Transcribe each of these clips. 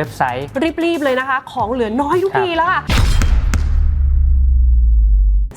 ็บไซต์ รีบๆเลยนะคะ ของเหลือน้อยทุกครับทีแล้วค่ะ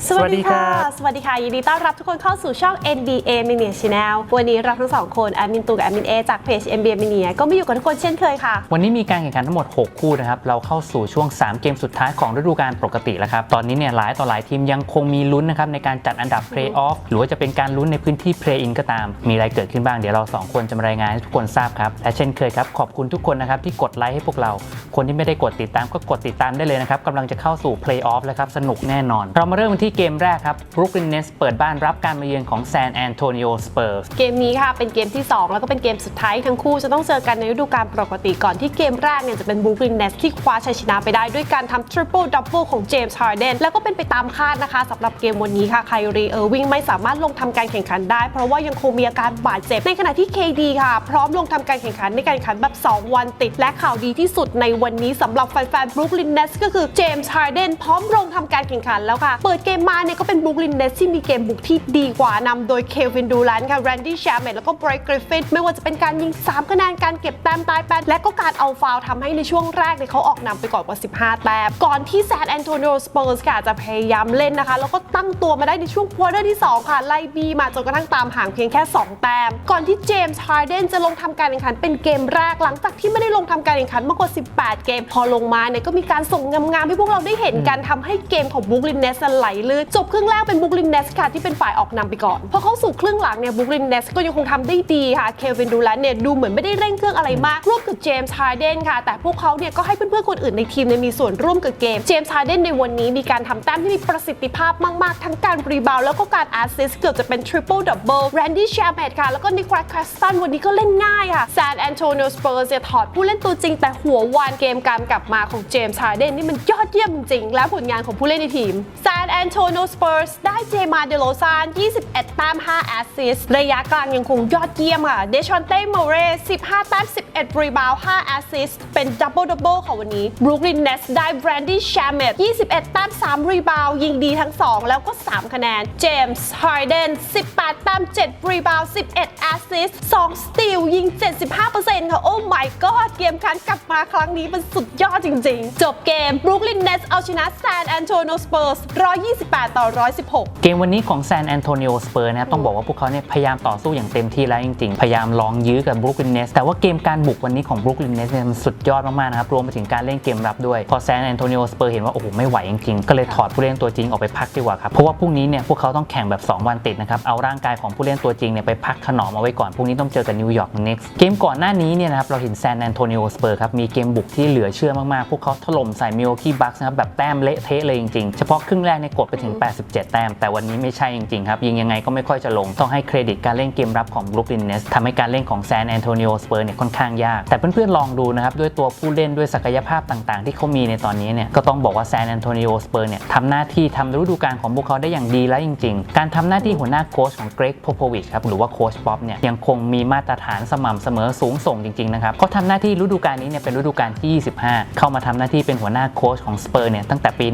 สวัสดีค่ะ สวัสดีค่ะ ยินดีต้อนรับทุกคนเข้าสู่ช่อง NBA Mania Channel วันนี้เราทั้งสองคนแอดมินตูกับแอดมินเอจากเพจ NBA Mania ก็มาอยู่กับทุกคนเช่นเคยค่ะ วันนี้มีการแข่งขันทั้งหมด 6 คู่นะครับ เราเข้าสู่ช่วง 3 เกมสุดท้ายของฤดูกาลปกติแล้วครับ ตอนนี้เนี่ยหลายต่อหลายทีมยังคงมีลุ้นนะครับในการจัดอันดับ Play Off หรือว่าจะเป็นการลุ้นในพื้นที่ Play In ก็ตาม มีอะไรเกิดขึ้นบ้างเดี๋ยวเราสองคนจะมารายงานให้ทุกคนทราบครับ และเช่นเคยครับขอบคุณทุกคนนะครับที่กดไลค์ให้พวกเรา คนที่ไม่ได้กดติดตามก็กดติดตามได้เลยนะครับกำลังจะเข้าสู่ Play Off แล้วครับสนุกแน่นอน เรามาเริ่มกันที่เกมแรกครับ Brooklyn Nets เปิดบ้านรับการมาเยือนของ San Antonio Spurs เกมนี้ค่ะเป็นเกมที่ 2 แล้วก็เป็นเกมสุดท้ายทั้งคู่จะต้องเจอกันในฤดูกาลปกติก่อนที่เกมแรกเนี่ยจะเป็นบู o รินเนสที่คว้าชัยชนะไปได้ด้วยการทำ triple double ของเจมส์ฮาร์เดนแล้วก็เป็นไปตามคาดนะคะสำหรับเกมวันนี้ค่ะไครีเออร์วิงไม่สามารถลงทำการแข่งขันได้ เพราะว่ายังคงมีอาการบาดเจ็บในขณะที่ KD ค่ะ พร้อมลงทำการแข่งขันในการแข่งขันแบบ 2 วันติด และข่าวดีที่สุดในวันนี้สำหรับแฟนๆบรูคลินเนสก็คือเจมส์ฮาร์เดนพร้อมลงทำการแข่งขันแล้วค่ะเปิดเกมมาเนี่ยก็เป็นบรูคลินเนสที่มีเกมบุกที่ดีกว่านำโดยเควินดูแลนค่ะแรนดี้แชมเมตแล้วก็ไบรท์กริฟฟินไม่ว่าจะเป็นการยิง 3 คะแนนการเก็บแต้มตายแปดและก็การเอาฟาวทำให้ในช่วงแรกเนี่ยเขาออกนำไปก่อนกว่า 15 แต้มก่อนที่แซนแอนโตนิโอสเปอร์สค่ะจะพยายามเล่นนะคะ แล้วก็ตั้งตัวมาได้ในช่วงควอเตอร์ที่ 2 ค่ะ ไล่บีมาจนกระทั่งตามห่างเพียงแค่ 2 แต้ม ก่อนที่เจมส์ฮาร์เดนจะลงทำการแข่งขันเป็นเกมแรกหลังจากที่ไม่ได้ลงทำการแข่งขันมากกว่า 18 เกมพอลงมาเนี่ยก็มีการส่งงามๆให้พวกเราได้เห็นกันทำให้เกมของบุ o ลินเนสไหลลื่น จบครึ่งแรกเป็นบุ o ลินเนสค่ะที่เป็นฝ่ายออกนำไปก่อนพอเข้าสู่ครึ่งหลังเนี่ยบุ o ลินเนสก็ยังคงทำได้ดีค่ะเควินดูแลนเนี่ยดูเหมือนไม่ได้เร่งเครื่องอะไรมากร่วมกับเจมส์ฮาร์เดนค่ะ แต่พวกเขาเนี่ยก็ให้เพื่อนๆคนอื่นในทีมเนี่ยมีส่วนร่วมกับเกมเจมส์ฮาร์เดนในวันนี้มีการทำแต้มที่มีประสิทธิภาพมากๆ ทั้งการรีบาวแล้วก็การแอสซิสเกือบจะเป็นทริปเปิลดับเบิลแรนดี้แชมเมตค่ะแล้วก็นิโคลัสคาสตันวันนี้ก็เล่นง่ายค่ะแซนแอนโตนิโอสเปอร์จะถอดผู้เล่นตัวจริง แต่หัววานเกมการกลับมาของเจมส์ฮาร์เดนนี่มันยอดเยี่ยมจริง และผลงานของผู้เล่นในทีมแซนแอนโตโอสเปอร์สได้เจมาเดโลซาน 21 แต้ม 5 แอสซิสระยะกลางยังคงยอดเยี่ยมค่ะ เดชอนเต้โมเร15 แต้ม 11 รีบาว 5 แอสซิสเป็นดับเบิลดับเบิลของวันนี้บรูคลินเนสได้แบรนดี้แชมเมต21 แต้ม 3 รีบาว ยิงดีทั้ง 2 แล้วก็ 3 คะแนน เจมส์ฮาร์เดน 18 แต้ม 7 รีบาว 11 แอสซิส2สตีลยิง 75%ค่ะ โอ้ my god เกมการกลับมาครั้งนี้มันสุดยอดจริง ๆ จบเกมบรูคลินเนสเอาชนะแซนแอนโตนิโอสเปอร์ส128ต่อ 116 เกมวันนี้ของ San Antonio Spurs นะครับต้องบอกว่าพวกเขาเนี่ยพยายามต่อสู้อย่างเต็มที่แล้วจริงๆ พยายามลองยื้อกับ Brooklyn Nets แต่ว่าเกมการบุกวันนี้ของ Brooklyn Nets เนี่ยมันสุดยอดมากๆนะครับรวมไปถึงการเล่นเกมรับด้วย พอ San Antonio Spurs เห็นว่าโอ้โหไม่ไหวจริงๆก็เลยถอดผู้เล่นตัวจริงออกไปพักดีกว่าครับเพราะว่าพรุ่งนี้เนี่ยพวกเขาต้องแข่งแบบ 2 วันติดนะครับเอาร่างกายของผู้เล่นตัวจริงเนี่ยไปพักถนอมเอาไว้ก่อนพรุ่งนี้ต้องเจอกับนิวยอร์กเน็กซ์เกมก่อนหน้านี้เนี่ยนะครับเราเห็น San Antonio Spurs ครับมีเกมบุกที่เหลือเชื่อมากๆพวกเขาถล่มใส่ Milwaukee Bucks นะครับแบบแต้มเละเทะเลยจริงๆเฉพาะครึ่งแรกเนี่ยกดไปถึง 87 แต้ม แต่วันนี้ไม่ใช่จริงๆครับยิงยังไงก็ไม่ค่อยจะลง ต้องให้เครดิตการเล่นเกมรับของ Brooklyn Nets ทำให้การเล่นของ San Antonio Spurs เนี่ยค่อนข้างยาก แต่เพื่อนๆลองดูนะครับ ด้วยตัวผู้เล่นด้วยศักยภาพต่างๆ ที่เขามีในตอนนี้เนี่ยก็ต้องบอกว่า San Antonio Spurs เนี่ยทำหน้าที่ทำฤดูกาลของพวกเขาได้อย่างดีแล้วจริง ๆ การทำหน้าที่หัวหน้าโค้ชของ Greg Popovich ครับหรือว่าโค้ชป๊อปเนี่ยยังคงมีมาตรฐานสม่ำเสมอสูงส่งจริงๆนะครับเขาทำหน้าที่ฤดูกาลนี้เนี่ยเป็นฤดูกาลที่ 25 เข้ามาทำหน้าที่เป็นหัวหน้าโค้ชของสเปอร์เนี่ยตั้งแต่ปี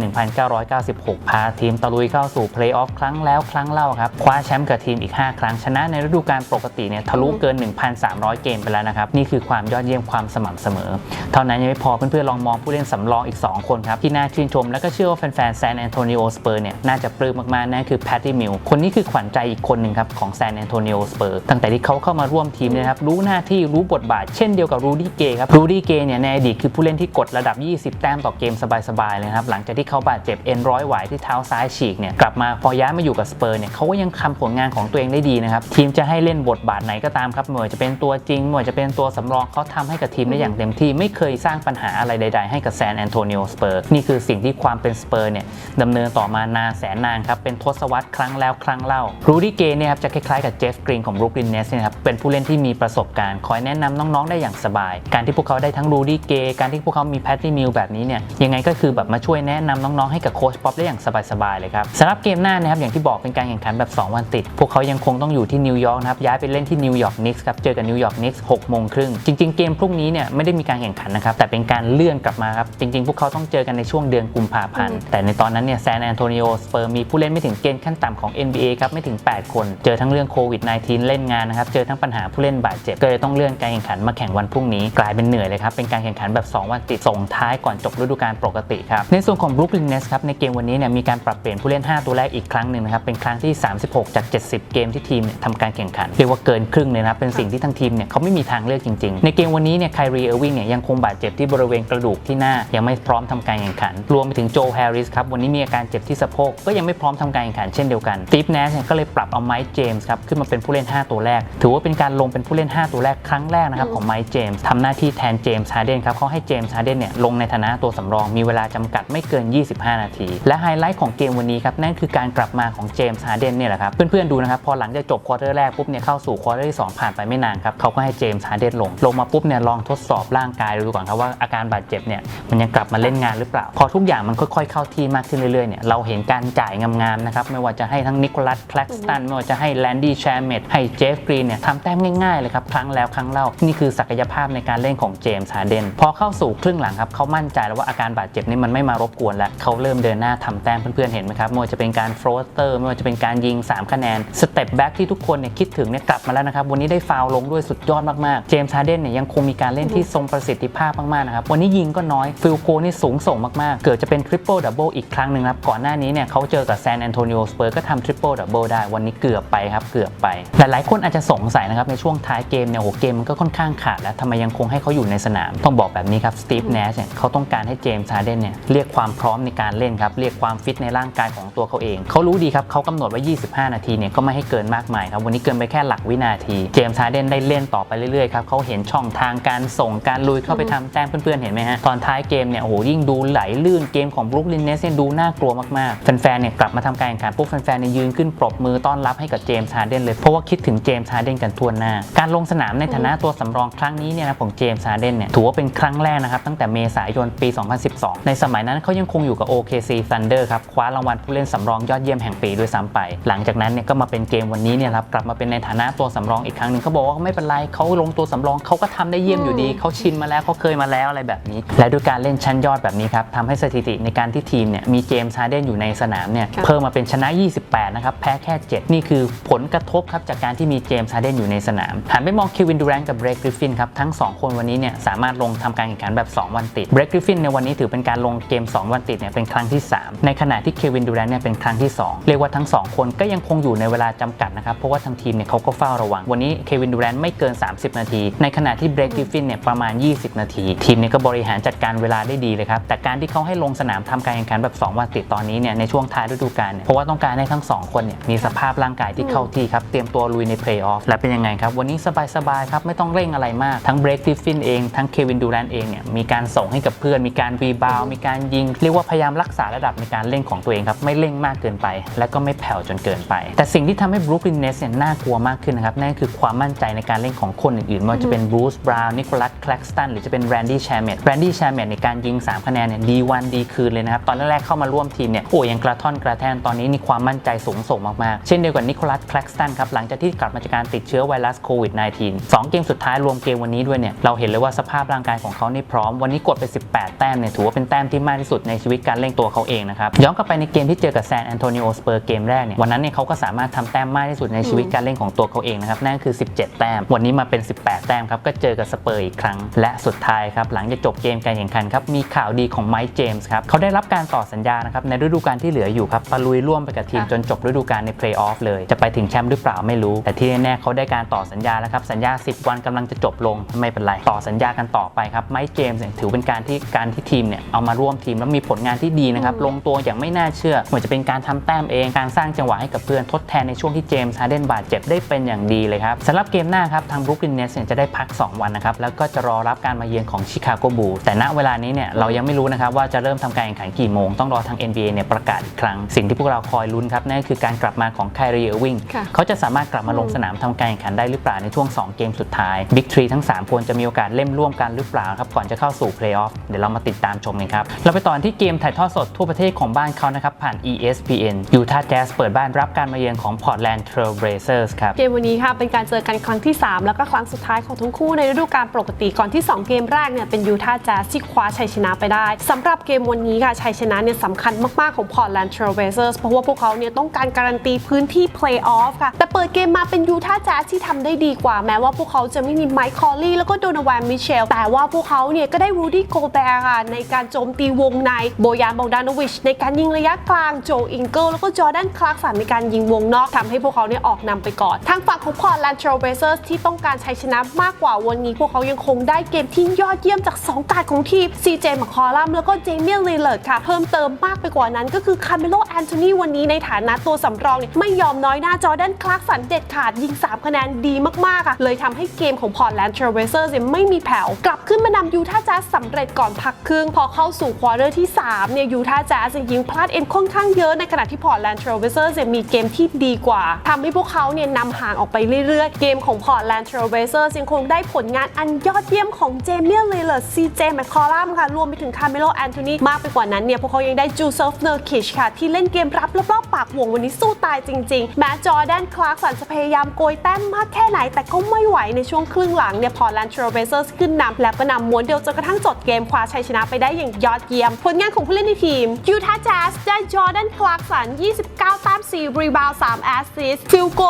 1996 พาทีมตะลุยเข้าสู่เพลย์ออฟครั้งแล้วครั้งเล่าครับ คว้าแชมป์กับทีมอีก 5 ครั้งชนะในฤดูกาลปกติเนี่ยทะลุเกิน 1,300 เกมไปแล้วนะครับ นี่คือความยอดเยี่ยมความสม่ำเสมอ เท่านั้นยังไม่พอเพื่อนๆลองมองผู้เล่นสำรองอีก 2 คนครับ ที่น่าชื่นชมและก็เชื่อว่าแฟนๆแซนแอนโทนิโอสเปอร์เนี่ยน่าจะปลื้มมากๆนั่นคือแพตตี้มิลคนนี้คือขวัญใจอีกคนหนึ่งครับของแซนแอนโทนิโอสเปอร์ตั้งแต่ที่เขาเข้ามาร่วมทีมเนะครับรู้หน้าที่รู้บทบาทเช่นเดียวกับรูดี้เกย์ครับรูดี้เกย์เนี่ยในอดีตคือผู้เล่นที่กดระดับ 20 แต้มต่อเกมสบายๆเลยครับหลังจากที่เขาบาดเจ็บเอ็นร้อยหวายที่เท้าซ้ายฉีกเนี่ยกลับมาพอย้ายมาอยู่กับสเปอร์เนี่ยเขาก็ยังทำผลงานของตัวเองได้ดีนะครับทีมจะให้เล่นบทบาทไหนก็ตามครับไม่ว่าจะเป็นตัวจริงไม่ว่าจะเป็นตัวสำรองเขาทำให้กับทีมได้อย่างเต็มที่ไม่เคยสร้างปัญหาอะไรใด ๆ ให้กับแซนแอนโทนิโอสเปอร์นี่คือสิ่งที่ความเป็นสเปอร์เนี่ยดำเนินต่อมานานแสนนานครับเป็นทศวรรษครั้งแล้วครั้งเล่ารูดี้เกย์เนี่ยครับจะคล้ายๆกับเจฟกรีนของบรูคลินเนสเนี่ยครับเป็นผู้เล่นที่มีประสบการณ์คอยแนะนำน้องๆได้อย่างสบาย การที่พวกเขาได้ทั้งรูดี้เกย์การที่พวกเขามีแพตตี้มิลแบบนี้เนี่ยยังไงก็คือแบบมาช่วยแนะนำน้องๆให้กับโค้ชป๊อปได้อย่างสบายๆเลยครับสำหรับเกมหน้านะครับอย่างที่บอกเป็นการแข่งขันแบบ 2 วันติด พวกเขายังคงต้องอยู่ที่นิวยอร์กนะครับย้ายไปเล่นที่นิวยอร์กนิกส์ครับเจอกับนิวยอร์กนิกส์6โมงครึ่งจริง ๆ เกมพรุ่งนี้เนี่ยไม่ได้มีการแข่งขันนะครับแต่เป็นการเลื่อนกลับมาครับจริง ๆ พวกเขาต้องเจอกันในช่วงเดือนกุมภาพันธ์แต่ในตอนนั้นเนี่ยแซนแอนโทนิโอสเปอร์มีผู้เล่นไม่ถึงเกณฑ์ขั้นต่ำของ NBA ครับไม่ถึง 8 คนเจอทั้งเรื่องโควิด -19 เล่นงานนะครับเจอทั้งปัญหาผู้เล่นบาดเจ็บก็เลยต้องเลื่อนการแข่งขันมาแข่งวันพรุ่งนี้กลายเป็นเหนื่อยเลยครับเป็นการแข่งขันแบบ 2 วันติดส่งท้ายก่อนจบฤดูกาลปกติครับในส่วนของบรูคลินเนสครับในเกมวันนี้เนี่ยมีการปรับเปลี่ยนผู้เล่น 5 ตัวแรกอีกครั้งหนึ่งนะครับเป็นครั้งที่ 36 จาก 70 เกมที่ทีมเนี่ยทำการแข่งขัน เรียกว่าเกินครึ่งเลยนะครับเป็นสิ่งที่ทั้งทีมเนี่ยเขาไม่มีทางเลือกจริงๆ ในเกมวันนี้เนี่ยไครีเออร์วิงเนี่ยยังคงบาดเจ็บที่บริเวณกระดูกที่หน้ายังไม่พร้อมทำการแข่งขัน รวมไปถึงโจแฮร์ริสครับวันนี้มีอาการเจ็บที่สะโพกก็ยังไม่พร้อมทำการแข่งขันเช่นเดียวกันตีฟแนสเนี่ยก็เลยปรับเอาไมค์เจมส์ครับขึ้นมาเป็นผู้เล่น 5 ตัวแรก ถือว่าเป็นการลงเป็นผู้เล่น 5 ตัวแรกครั้งแรกนะครับของไมค์เจมส์ทำหน้าที่แทนเจมส์ฮาร์เดนครับเขาให้เจมส์ฮาร์เดนเนี่ยลงในฐานะตัวสำรองมีเวลาจำกัดไม่เกิน 25 นาที และไฮไลท์ของเกมวันนี้ครับนั่นคือการกลับมาของเจมส์ฮาร์เดนเนี่ยแหละครับเพื่อนๆดูนะครับพอหลังจากจบควอเตอร์แรกปุ๊บเนี่ยเข้าสู่ควอเตอร์ที่2ผ่านไปไม่นานครับเขาก็ให้เจมส์ฮาร์เดนลง ลงมาปุ๊บเนี่ยลองทดสอบร่างกายดูก่อนครับว่าอาการบาดเจ็บเนี่ยมันยังกลับมาเล่นงานหรือเปล่า พอทุกอย่างมันค่อยๆเข้าที่มากขึ้นเรื่อยๆเนี่ยเราเห็นการจ่ายงามๆนะครับไม่ว่าจะให้ทั้งนิโคลัสแคลกสตันไม่ว่าจะให้แลนดี้แชร์เมดให้เจฟกรีนเนี่ยทำแต้มง่ายๆเลยครับครั้งแล้วครั้งเล่านี่คือศักยภาพในการเล่นของเจมส์ฮาร์เดนพอเข้าสู่ครึ่งหลังครับเขามั่นใจแล้วว่าอาการบาดเจ็บนี่มันไม่มารบกวนแล้วเขาเริ่มเดินหน้าทำแต้มเพื่อนๆเห็นไหมครับไม่ว่าจะเป็นการโฟลเตอร์ไม่ว่าจะเป็นการยิง 3 คะแนนสเต็ปแบ็กที่ทุกคนเนี่ยคิดถึงเนี่ยกลับมาแล้วนะครับ วันนี้ได้ฟาวล์ลงด้วยสุดยอดมากๆเจมส์ฮาร์เดนเนี่ยยังคงมีการเล่นที่ทรงประสิทธิภาพมากๆนะครับวันนี้ยิงก็น้อยฟิลโกนี่สูงส่งมากๆ เกิดจะเป็นทริปเปิลดับเบิลอีกครั้งหนึ่งครับก่อนหน้านี้เนี่ยเขาเจอกับแซนแอนโทนิโอสเปอร์ก็ทำทริปเปิลดับเบิลได้วันนี้เกือบไปครับเกือบไปหลายๆคนอาจจะสงสัยนะครับในช่วงท้ายเกมเนี่ยโหเกมมันก็ค่อนข้างขาดแล้วทำไมยังคงให้เขาอยู่ในสนามต้องบอกแบบนี้ครับสตีฟเนชเนี่ยเขาต้องการให้เจมส์ฮาร์เดนเนี่ยเรียกความพร้อมในการเล่นครับเรียกความฟิตในร่างกายของตัวเขาเอง เขารู้ดีครับเขากำหนดไว้ 25 นาทีเนี่ยก็ไม่ให้เกินมากมายครับวันนี้เกินไปแค่หลักวินาที เจมส์ฮาร์เดนได้เล่นต่อไปเรื่อยๆครับเขาเห็นช่องทางการส่งการลุยเข้าไปทำแต้มเพื่อนๆเห็นไหมฮะตอนท้ายเกมเนี่ยโอ้โหยิ่งดูไหลลื่นเกมของบรูคลินเนสเนี่ยดูน่ากลัวมากๆแฟนๆเนี่ยกลับมาทำการแข่งขันปุ๊บแฟนๆเนี่ยยืนขึ้นปรบมือต้อนรับให้กับเจมส์ฮาร์เดนเลยเพราะว่าคิดถึงเจมส์ฮาร์เดนกันทั่วหน้า การลงสนามในฐานะตัวสำรองครั้งนี้เนี่ยนะของเจมส์ฮาร์เดนเนี่ยถือว่าเป็นครั้งแรกนะครับตั้งแต่เมษายนปี 2012 ในสมัยนั้นเขายังคงอยู่กับ OKC Thunder ครับคว้ารางวัลผู้เล่นสำรองยอดเยี่ยมแห่งปีด้วยซ้ำไป หลังจากนั้นเนี่ยก็มาเป็นเกมวันนี้เนี่ยครับกลับมาเป็นในฐานะตัวสำรองอีกครั้งหนึ่งเขาบอกว่าไม่เป็นไรเขาลงตัวสำรองเขาก็ทำได้เยี่ยมอยู่ดีเขาชินมาแล้วเขาเคยมาแล้วอะไรแบบนี้ และด้วยการเล่นชั้นยอดแบบนี้ครับทำให้สถิติในการที่ทีมเนี่ยมีเจมส์ฮาร์เดนอยู่ในสนามเนี่ยค่ะเพิ่มมาเป็นชนะ 28 นะครับแพ้แค่ 7 นี่คือผลกระทบครับจากการที่มีเจมส์ฮาร์เดนอยู่ในสนามหันไปมองเควินดูแรนต์กับเบรกกริฟฟินครับทั้ง 2 คนวันนี้เนี่ยสามารถลงทำการแข่งขันแบบ 2 วันติดเบรกกริฟฟินในวันนี้ถือเป็นการลงเกม 2 วันติดเนี่ยเป็นครั้งที่ 3 ในขณะที่เควินดูแรนเนี่ยเป็นครั้งที่ 2 เรียกว่าทั้ง 2 คนก็ยังคงอยู่ในเวลาจำกัดนะครับ เพราะว่าทางทีมเนี่ยเขาก็เฝ้าระวัง วันนี้เควินดูแรนไม่เกิน 30 นาที ในขณะที่เบรกกิฟฟินเนี่ยประมาณ 20 นาที ทีมเนี่ยก็บริหารจัดการเวลาได้ดีเลยครับ แต่การที่เขาให้ลงสนามทำการแข่งขันแบบ 2 วันติดตอนนี้เนี่ยในช่วงท้ายฤดูกาลเนี่ยเพราะว่าต้องการให้ทั้ง 2 คนเนี่ยมีสภาพร่างกายที่เข้าที่ครับเตรียมตัวลุยในเพลย์ออฟและเป็นยังไงครับวันนี้สบายๆครับไม่ต้องเร่งอะไรมากทั้งเบรกกิฟฟินเองทั้งเควินดูแรนเองเนี่ยมีการส่งให้กับเพื่อนมีการรีบาวมีการยิง เรียกว่าพยายามรักษาระดับในการเล่นของตัวเองครับไม่เร่งมากเกินไป และก็ไม่แผ่วจนเกินไป แต่สิ่งที่ทำให้บรูคลินเนสเนี่ยน่ากลัวมากขึ้นนะครับนั่นคือความมั่นใจในการเล่นของคนอื่นๆไม่ว่าจะเป็นบรูซบราวน์นิโคลัสแคลกสตันหรือจะเป็นแรนดี้แชร์เมดแรนดี้แชร์เมดในการยิง 3 คะแนนเนี่ยดีวันดีคืนเลยนะครับ ตอนแรกๆเข้ามาร่วมทีมเนี่ยโอ้ยังกระท่อนกระแทนตอนนี้มีความมั่นใจสูงส่งมากๆ เช่นเดียวกับนิโคลัสแคลกสตันครับหลังจากที่กลับมาจากการติดเชื้อไวรัสโควิด -19 สองเกมสุดท้ายรวมเกมวันนี้ด้วยเนี่ยเราเห็นเลยว่าสภาพร่างกายของเขานี่พร้อม วันนี้กดไป 18 แต้มเนี่ยถือว่าเป็นแต้มที่มากที่สุดในชีวิตการเล่นตัวเขาเองนะครับย้อนกลับไปในเกมที่เจอกับแซนแอนโทนิโอสเปอร์เกมแรกเนี่ยวันนั้นเนี่ยเขาก็สามารถทำแต้มมากที่สุดในชีวิตการเล่นของตัวเขาเองนะครับนั่นก็คือ 17 แต้ม วันนี้มาเป็น 18 แต้มครับก็เจอกับสเปอร์อีกครั้ง และสุดท้ายครับหลังจากจบเกมการแข่งขันครับมีข่าวดีของไมค์เจมส์ครับเขาได้รับการต่อสัญญานะครับในฤดูกาลที่เหลืออยู่ครับปะลุยร่วมไปกับทีมค่ะจนจบฤดูกาลในเพลย์ออฟเลย จะไปถึงแชมป์หรือเปล่าไม่รู้ แต่ที่แน่ๆเขาได้การต่อสัญญาแล้วครับสัญญา 10 วันกำลังจะจบลงไม่เป็นไรต่อสัญญากันต่อไปครับไมค์เจมส์เนี่ยถือเป็นการที่การที่ทีมเนี่ยเอามาร่วมทีมแล้วมีผลงานที่ดีนะครับลงตัวอย่างไม่น่าน่าเชื่อเหมือนจะเป็นการทำแต้มเองการสร้างจังหวะให้กับเพื่อนทดแทนในช่วงที่เจมส์ฮาร์เดนบาดเจ็บได้เป็นอย่างดีเลยครับสำหรับเกมหน้าครับทางบรุกลินเนสเนี่ยจะได้พัก 2 วันนะครับแล้วก็จะรอรับการมาเยือนของชิคาโกบูลแต่ณเวลานี้เนี่ยเรายังไม่รู้นะครับว่าจะเริ่มทำการแข่งขันกี่โมงต้องรอทาง NBA เนี่ยประกาศอีกครั้งสิ่งที่พวกเราคอยลุ้นครับนั่นก็คือการกลับมาของไครีเออร์วิงค่ะเขาจะสามารถกลับมาลงสนามทำการแข่งขันได้หรือเปล่าในช่วง 2 เกมสุดท้ายบิ๊กทรีทั้ง 3 คนจะมีโอกาสเล่นร่วมกันหรือเปล่าครับก่อนจะเข้าสู่เพลย์ออฟเดี๋ยวเรามาติดตามชมกันครับเราไปต่อที่เกมถ่ายทอดสดทั่วประเทศของบ้านเขานะครับผ่าน ESPN ยูทาห์แจ๊สเปิดบ้านรับการมาเยือนของ Portland Trail Blazers ครับ เกมวันนี้ค่ะเป็นการเจอกันครั้งที่ 3 แล้วก็ครั้งสุดท้ายของทั้งคู่ในฤดูกาลปกติก่อนที่ 2 เกมแรกเนี่ยเป็นยูทาห์แจ๊สที่คว้าชัยชนะไปได้สำหรับเกมวันนี้ค่ะชัยชนะเนี่ยสำคัญมากๆของ Portland Trail Blazers เพราะว่าพวกเขาเนี่ยต้องการการันตีพื้นที่ Playoff ค่ะแต่เปิดเกมมาเป็นยูทาห์แจ๊สที่ทำได้ดีกว่าแม้ว่าพวกเขาจะไม่มีไมค์คอลลี่แล้วก็โดนาวานมิเชลแต่ว่าพวกเขาเนี่ยก็ได้รูดี้โกแบร์ค่ะในการโจมตีวงในโบยานบองดานวิชในการยิงระยะกลางโจอิงเกิลแล้วก็จอร์แดนคลาร์กสันในการยิงวงนอกทำให้พวกเขาเนี่ยออกนำไปก่อน ทางฝั่งของพอร์ตแลนด์เทรลเบเซอร์ที่ต้องการชัยชนะมากกว่าวันนี้ พวกเขายังคงได้เกมที่ยอดเยี่ยมจาก 2 การของทีม CJ มคอลัมแล้วก็เจมียลลีเลอร์ดค่ะ เพิ่มเติมมากไปกว่านั้น ก็คือคาร์เมโลแอนโทนีวันนี้ในฐานะตัวสำรองเนี่ยไม่ยอมน้อยหน้าจอร์แดนคลาร์กสันเด็ดขาดยิง 3 คะแนนดีมากๆค่ะเลยทำให้เกมของพอร์ตแลนด์เทรลเบเซอร์ไม่มีแผ่วกลับขึ้นมานำยูท่าแจ๊สสำเร็จก่อนพักครึ่งพอเข้าสู่ควอเตอร์ที่สามเนี่ยยูทาแจ๊สยิงพลาดเอนค่อนข้างเยอะในขณะที่พอร์ตแลนด์เทรลเบเซอร์มีเกมที่ดีกว่าทำให้พวกเขาเนี่ยนำห่างออกไปเรื่อยๆ เกมของพอร์ตแลนด์เทรลเบเซอร์ยังคงได้ผลงานอันยอดเยี่ยมของเจมียลเลเลอร์ซีเจแมคคอลัมค่ะ รวมไปถึงคาร์เมโลแอนโทนีมากไปกว่านั้นเนี่ย พวกเขายังได้จูเซฟเนอร์คิชค่ะ ที่เล่นเกมรับรอบๆปากวงวันนี้สู้ตายจริงๆ แม้จอแดนคลาร์กสันจะพยายามโกยแต้มมากแค่ไหน แต่ก็ไม่ไหวในช่วงครึ่งหลังเนี่ยพอร์ตแลนด์เทรลเบเซอร์ขึ้นนำแล้วก็นำม้วนเดียวจนกระทั่งจบเกมคว้าชัยชนะไปได้อย่างยอดเยี่ยม ผลงานของผู้เล่นในทีมยูทาห์แจ๊สได้จอร์แดนคลาร์กสัน 29 แต้ม 4 รีบาวด์3แอสซิสฟิลโก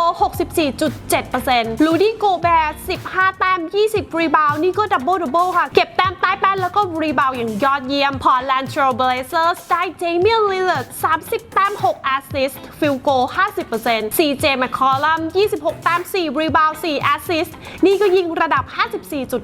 64.7%ลูดี้โกแบร์ 15 แต้ม 20 รีบาวด์นี่ก็ดับเบิลดับเบิลค่ะ เก็บแต้ม ใต้แป้นแล้วก็รีบาวด์อย่างยอดเยี่ยม พอร์แลนด์เทรลเบลเซอร์ได้เจมี่ลิลเลอร์30 แต้ม 6 แอสซิสต์ฟิลโก 50% CJ แมคคอลัม26 แต้ม 4 รีบาวด์4แอสซิสต์นี่ก็ยิงระดับ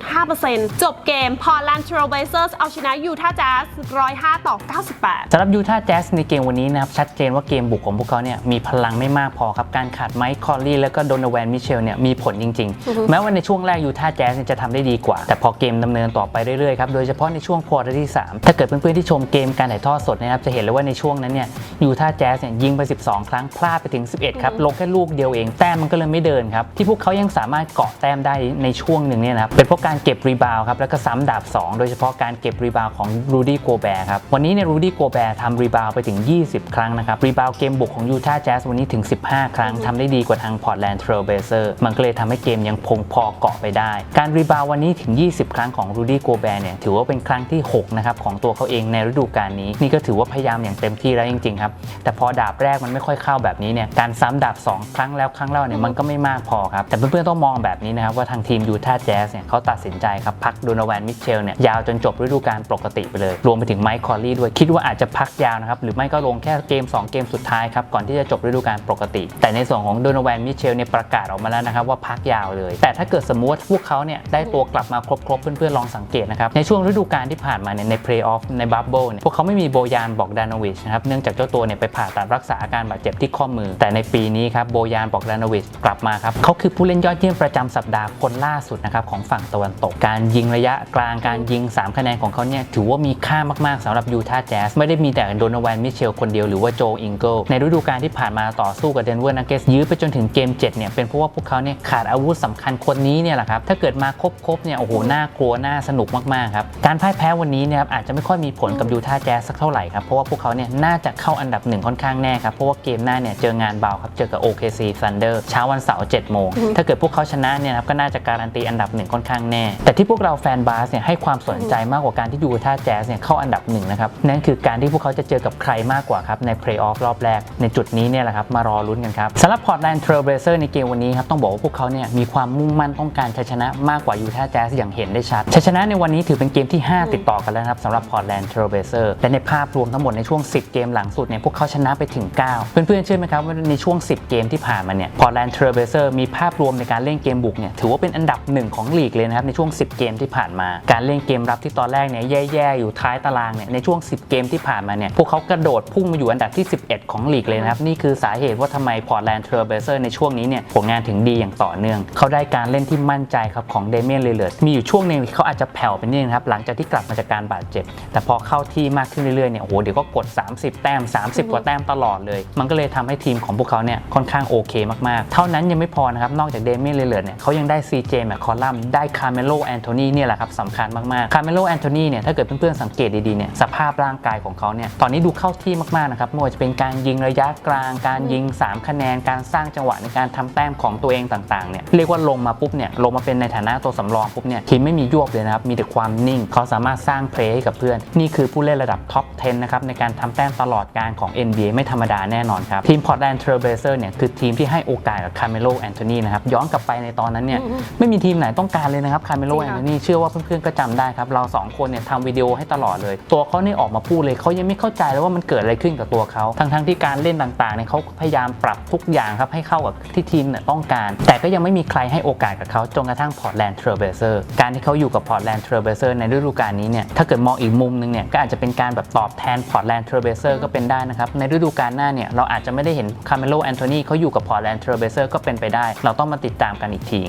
54.5%จบเกมพอร์แลนด์เทรลเบลเซอร์เอาชนะยูทาห์แจ๊ส105 ต่อ 98สำหรับยูทาห์แจ๊สในเกมวันนี้นะครับ ชัดเจนว่าเกมบุกของพวกเขาเนี่ยมีพลังไม่มากพอครับ การขาดไมค์คอลลี่แล้วก็โดนแวนมิเชลเนี่ยมีผลจริง ๆ แม้ว่าในช่วงแรกยูทาห์แจ๊สเนี่ยจะทำได้ดีกว่า แต่พอเกมดำเนินต่อไปเรื่อยๆครับโดยเฉพาะในช่วงควอเตอร์ที่ 3 ถ้าเกิดเพื่อนๆที่ชมเกมการถ่ายทอดสดนะครับจะเห็นเลยว่าในช่วงนั้นเนี่ยยูทาห์แจ๊สเนี่ยยิงไป 12 ครั้งพลาดไปถึง 11 ครับลงแค่ลูกเดียวเองแต้มมันก็เลยไม่เดินครับที่พวกเขายังสามารถเกาะแต้มได้ในช่วงหนึ่งเนี่ยนะครับเป็นเพราะการเก็บรีบาวด์ครับแล้วก็ซ้ำดาบ 2 โดยเฉพาะการเก็บรีบาวด์ของรูดี้โกแบร์ครับวันนี้เนี่ยรูดี้โกแบร์ทำรีบาวด์ไปถึง 20 ครั้งนะครับรีบาวด์เกมบุกของยูทาห์แจ๊สวันนี้ถึง 15 ครั้งทำได้ดีกว่าทางพอร์ตแลนด์เทรลเบเซอร์มันก็เลยทำให้เกมยังคงพอเกาะไปได้ การรีบาวด์วันนี้ถึง 20 ครั้งของรูดี้โกแบร์เนี่ยถือว่าเป็นครั้งที่6นะครับของตัวเขาเองในฤดูกาลนี้ นี่ก็ถือว่าพยายามอย่างเต็มที่แล้วจริงๆครับแต่พอดาบแรกมันไม่ค่อยเข้าแบบนี้เนี่ยการซ้ำดาบ 2 ครั้งแล้วครั้งเล่าเนี่ยมันก็ไม่มากพอครับแต่เพื่อนๆต้องมองแบบนี้นะครับว่าทางทีมยูทาห์แจ๊สเนี่ยเขาตัดสินใจครับพักโดนแวนมิเชลเนี่ยยาวจนจบฤดูกาลปกติไปเลย รวมไปถึงไมค์คอลลี่ด้วยคิดว่าอาจจะพักยาวนะครับหรือไม่ก็ลงแค่เกม 2 เกมสุดท้ายครับก่อนที่จะจบฤดูกาลปกติ แต่ในส่วนของโดนแวนมิเชลเนี่ยประกาศออกมาแล้วนะครับว่าพักยาวเลย แต่ถ้าเกิดสมมติพวกเขาเนี่ยได้ตัวกลับมาครบๆเพื่อนๆลองสังเกตนะครับในช่วงฤดูกาลที่ผ่านมาเนี่ยในเพลย์ออฟในบับเบิลเนี่ยพวกเขาไม่มีโบยานบอกดานวิชนะครับเนื่องจากเจ้าตัวเนี่ยไปผ่าตัดรักษาอาการบาดเจ็บที่ข้อมือ แต่ในปีนี้ครับโบยานบอกดานวิชกลับมาครับเขาคือผู้เล่นยอดเยี่ยมประจำสัปดาห์คนล่าสุดนะครับของฝั่งตะวันตกการยิงระยะกลางการยิง 3 คะแนนของเขาเนี่ยถือว่ามีค่ามากๆสำหรับยูทาห์แจ๊สไม่ได้มีแต่โดนแวนมิเชลคนเดียวหรือว่าโจอิงเกิลในฤดูกาลที่ผ่านมาต่อสู้กับเดนเวอร์นักเกสยื้อไปจนถึงเกม7เนี่ยเป็นเพราะว่าพวกเขาเนี่ยขาดอาวุธสำคัญคนนี้เนี่ยแหละครับถ้าเกิดมาครบๆเนี่ยโอ้โหน่ากลัวน่าสนุกมากครับ การพ่ายแพ้วันนี้เนี่ยครับอาจจะไม่ค่อยมีผลกับยูทาห์แจ๊สสักเท่าไหร่ครับ เพราะว่าพวกเขาเนี่ยน่าจะเข้าอันดับหนึ่งค่อนข้างแน่ครับ เพราะว่าเกมหน้าเนี่ยเจองานเบาครับ เจอกับ OKC Thunder เช้าวันเสาร์7โมง ถ้าเกิดพวกเขาชนะเนี่ยนะครับก็น่าจะการันตีอันดับหนึ่งค่อนข้างแน่ แต่ที่พวกเราแฟนบาสเนี่ยให้ความสนใจมากกว่าการที่ยูทาห์แจ๊สเนี่ยเข้าอันดับหนึ่งนะครับนั่นคือการที่พวกเขาจะเจอกับใครมากกว่าครับในเพลย์ออฟรอบแรกในจุดนี้เนี่ยแหละครับมารอลุ้นกันครับสำหรับพอร์ตแลนด์เทรลเบเซอร์ในเกมวันนี้ครับต้องบอกว่าพวกเขาเนี่ยมีความมุ่งมั่นต้องการชัยชนะมากกว่ายูทาห์แจ๊สอย่างเห็นได้ชัดชัยชนะในวันนี้ถือเป็นเกมที่ 5 ติดต่อกันแล้วนะครับสำหรับพอร์ตแลนด์เทรลเบเซอร์และในภาพรวมทั้งหมดในช่วง 10 เกมหลังสุดเนี่ยพวกเขาชนะไปถึง 9 เพื่อนๆเชื่อไหมครับว่าในช่วง 10 เกมที่ผ่านมาเนี่ยพอร์ตแลนด์เทรลเบเซอร์มีภาพรวมในการเล่นเกมบุกเนี่ยถือว่าเป็นอันดับหนึ่งของลีกเลยนะครับในช่วง 10 เกมที่ผ่านมา การเล่นเกมรับที่ตอนแรกเนี่ยแย่ๆอยู่ท้ายตารางเนี่ยในช่วง 10 เกมที่ผ่านมาเนี่ยพวกเขากระระโดดพุ่งมาอยู่อันดับที่ 11 ของลีกเลยนะครับนี่คือสาเหตุว่าทำไมพอร์ตแลนด์เทรเบเซอร์ในช่วงนี้เนี่ยผลงานถึงดีอย่างต่อเนื่อง เขาได้การเล่นที่มั่นใจครับของเดเมียนเลเลอร์มีอยู่ช่วงหนึงที่เขาอาจจะแผ่วไปนิดนึงครับหลังจากที่กลับมาจากการบาดเจ็บ แต่พอเข้าที่มากขึ้นเรื่อยๆเนี่ยโอ้โหเดี๋ยวก็กด 30 แต้ม 30 กว่าแต้มตลอดเลย มันก็เลยทำให้ทีมของพวกเขาเนี่ยค่อนข้างโอเคมากๆ เท่านั้นยังไม่พอนะครับนอกจากเดเมียนเลเลอร์เนี่ยเขายังได้ CJ แมคคอลัมได้คาร์เมโลแอนโทนีเนี่ยแหละครับสำคัญมากๆคาร์เมโลแอนโทนีเนี่ยถ้าเกิดเพื่อนๆสังเกตดีๆเนี่ยสภาพร่างกายของเขาเนี่ยตอนนี้ดูเข้าที่มากๆนะครับไม่ว่าจะเป็นการยิงระยะกลาง การยิง 3 คะแนน การสร้างจังหวะในการทำแต้มของตัวเองต่างๆเนี่ยเรียกว่าลงมาปุ๊บเนี่ยลงมาเป็นในฐานะตัวสำรองปุ๊บเนี่ยทีมไม่มียวบเลยนะครับมีแต่ความนิ่ง เขาสามารถสร้างเพลย์ให้กับเพื่อน นี่คือผู้เล่นระดับท็อป 10 นะครับ ในการทำแต้มตลอดการของ NBA ไม่ธรรมดาแน่นอนครับ ทีมพอร์ตแลนด์เทรเบเซอร์เนี่ย คือทีมที่ให้โอกาสกับคาร์เมโลแอนโทนีนะครับ ย้อนกลับไปในตอนนั้นเนี่ยอืมไม่มีทีมไหนต้องการเลยนะครับคาร์เมโลจริแองนค่ะโทนีเชื่อว่าเพื่อนๆก็จำได้ครับเรา 2 คนเนี่ยทำวิดีโอให้ตลอดเลย ตัวเขาเนี่ยออกมาพูดเลยเขายังไม่เข้าใจเลยว่ามันเกิดอะไรขึ้นกับตัวเขาทั้งๆที่การเล่นต่างๆเนี่ยเขาพยายามปรับทุกอย่างครับให้เข้ากับที่ทีมเนี่ยต้องการ แต่ก็ยังไม่มีใครให้โอกาสกับเขาจนกระทั่งพอร์ตแลนด์เทรเบเซอร์การที่เขาอยู่กับพอร์ตแลนด์เทรเบเซอร์ในฤดูกาลนี้เนี่ยถ้าเกิดมองอีกมุมหนึงเนี่ยก็อาจจะเป็นการแบบตอบแทนพอร์ตแลนด์เทรเบเซอร์ก็เป็นได้นะครับในฤดูกาลหน้าเนี่ยเราอาจจะไม่ได้เห็นคาร์เมโลแอนโทนีเขาอยู่กับพอร์ตแลนด์เทรเบเซอร์ก็เป็นไปได้ เราต้องมาติดตามกันอีกที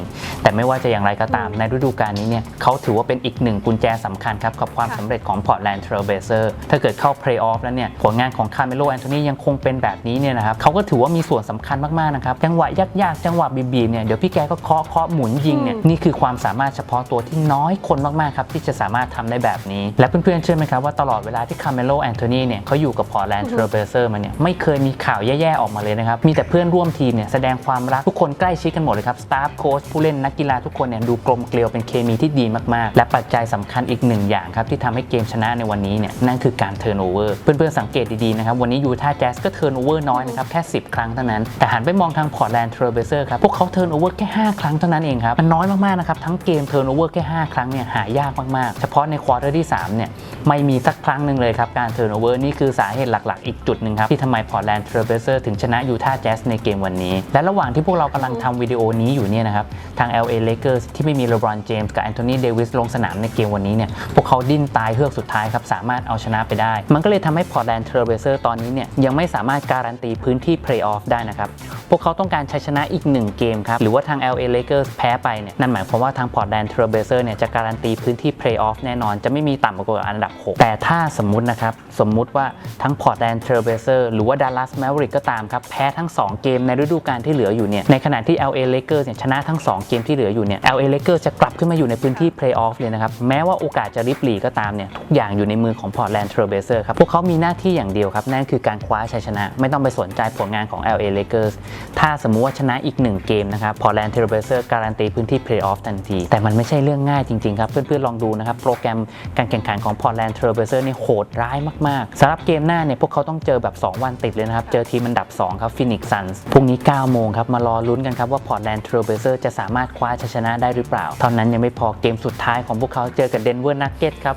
แต่ไม่ว่าจะอย่างไรก็ตามในฤดูกาลนี้เนี่ยเขาถือว่าเป็นอีกหนึ่งกุญแจสำคัญครับกับความค่ะสำเร็จของ Portland Trail Blazer ถ้าเกิดเข้าเพลย์ออฟแล้วเนี่ยผลงานของคาร์เมโลแอนโทนียังคงเป็นแบบนี้เนี่ยนะครับเขาก็ถือว่ามีส่วนสำคัญมากๆนะครับจังหวะยากๆจังหวะบีบๆเนี่ยเดี๋ยวพี่แกก็เคาะเคาะหมุนยิงเนี่ยนี่คือความสามารถเฉพาะตัวที่น้อยคนมากๆครับที่จะสามารถทำได้แบบนี้ และเพื่อนๆเชื่อไหมครับว่าตลอดเวลาที่คาร์เมโลแอนโทนีเนี่ยเขาอยู่กับ Portland Trail Blazer มาเนี่ยไม่เคยมีข่าวแย่ๆออกมาเลยนะครับ มีแต่เพื่อนร่วมทีมเนี่ยแสดงความรักทุกคนใกล้ชิดกันหมดเลยครับสตาฟโค้ชผู้เล่นนักกีฬาทุกคนเนี่ยดูกลมเกลียวเป็นเคมีที่ดีมากๆ และปัจจัยสำคัญอีกหนึ่งอย่างครับที่ทำให้เกมชนะในวันนี้เนี่ยนั่นคือการเทิร์นโอเวอร์เพื่อนๆสังเกตดีๆนะครับวันนี้ยูทาห์แจ๊สก็เทิร์นโอเวอร์น้อยนะครับแค่ 10 ครั้งเท่านั้น แต่หันไปมองทางพอร์ตแลนด์เทรเบเซอร์ครับพวกเขาเทิร์นโอเวอร์แค่ 5 ครั้งเท่านั้นเองครับมันน้อยมากๆนะครับทั้งเกมเทิร์นโอเวอร์แค่ 5 ครั้งเนี่ยหายากมากๆ เฉพาะในควอเตอร์ที่3เนี่ยไม่มีสักครั้งหนึ่งเลยครับการเทิร์โอเวอร์นี่คือสาเหตุหลักๆ อีกจุดหนึ่งครับที่ทำไมพอร์ตแลนด์เทรเบเซอร์ถึงชนะยูทาห์แจ๊สในเกมวันนี้ และระหว่างที่พวกเรากำลังทำวิดีโอนี้อยู่เนี่ยนะครับทาง LA Lakers ที่ไม่มีเลบรอนเจมส์กับแอนโทนีเดวิสลงสนามในเกมวันนี้เนี่ยพวกเขาดิ้นตายเฮือกสุดท้ายครับสามารถเอาชนะไปได้ มันก็เลยทำให้พอร์ตแลนด์เทรเบเซอร์ตอนนี้เนี่ยยังไม่สามารถการันตีพื้นที่เพลย์ออฟได้นะครับพวกเขาต้องการชัยชนะอีก 1 เกมครับหรือว่าทาง LA Lakers แพ้ไปเนี่ยนั่นหมายความว่าทาง Portland Trail Blazers เนี่ยจะการันตีพื้นที่ Playoff แน่นอน จะไม่มีต่ำกว่าอันดับ 6 แต่ถ้าสมมุตินะครับ สมมุติว่าทั้ง Portland Trail Blazers หรือว่า Dallas m a v e r i c k ก็ตามครับ แพ้ทั้ง 2 เกมในฤดูกาลที่เหลืออยู่เนี่ยในขณะที่ LA Lakers เนี่ยชนะทั้ง 2 เกมที่เหลืออยู่เนี่ย LA Lakers จะกลับขึ้นมาอยู่ในพื้นที่ Playoff เลยนะครับแม้ว่าโอกาสจะริบหลีก็ตามเนี่ยทุกอย่างอยู่ในมือของ Portland Trail Blazers ครับพวกเขามีหน้าที่อย่างเดียวครับนั่นคือการคว้าชัยชนะ ไม่ต้องไปสนใจผลงานของ LA Lakers ถ้าสมมุติว่าชนะอีก 1 เกมนะครับ Portland Trailblazer การันตีพื้นที่ Playoff ทันทีแต่มันไม่ใช่เรื่องง่ายจริงๆครับเพื่อนๆลองดูนะครับ โปรแกรมการแข่งขันของ Portland Trail Blazers นี่โหดร้ายมาก ๆสำหรับเกมหน้าเนี่ยพวกเขาต้องเจอแบบ 2 วันติดเลยนะครับ เจอทีมอันดับ 2 ครับ Phoenix Suns พรุ่งนี้ 9 โมงครับ มารอลุ้นกันครับว่า Portland Trail Blazers จะสามารถคว้าชัยชนะได้หรือเปล่า เท่านั้นยังไม่พอเกมสุดท้ายของพวกเขาเจอกับ Denver Nuggets ครับ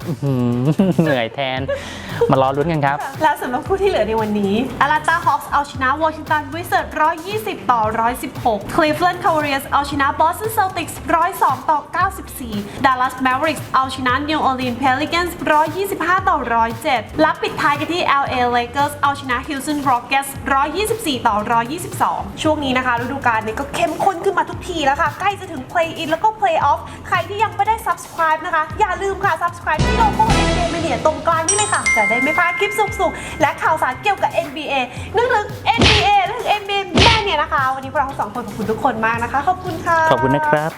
เหนื่อยแทน มารอลุ้นกันครับแล้วสำหรับคู่ที่เหลือในวันนี้ Atlanta Hawks เอาชนะ Washington Wizards 120 ต่อ 116 Cleveland Cavaliers เอาชนะ Boston Celtics 102 ต่อ 94 Dallas Mavericks เอาาชนะ New Orleans Pelicans 125 ต่อ 107 และปิดท้ายกันที่ LA Lakers เอาชนะ Houston Rockets 124 ต่อ 122 ช่วงนี้นะคะฤดูกาลนี้ก็เข้มข้นขึ้นมาทุกทีแล้วค่ะ ใกล้จะถึง Play In แล้วก็ Play Off ใครที่ยังไม่ได้ Subscribe นะคะ อย่าลืมค่ะ Subscribe ที่โลโก้ NBA Mania ตรงกลางนี่เลยค่ะ จะได้ไม่พลาดคลิปสุกๆ และข่าวสารเกี่ยวกับ NBA นึกถึง NBA นึกถึง NBA แม่เนี่ยนะคะ วันนี้พวกเราทั้งสองคนขอบคุณทุกคนมากนะคะ ขอบคุณค่ะ ขอบคุณนะครับ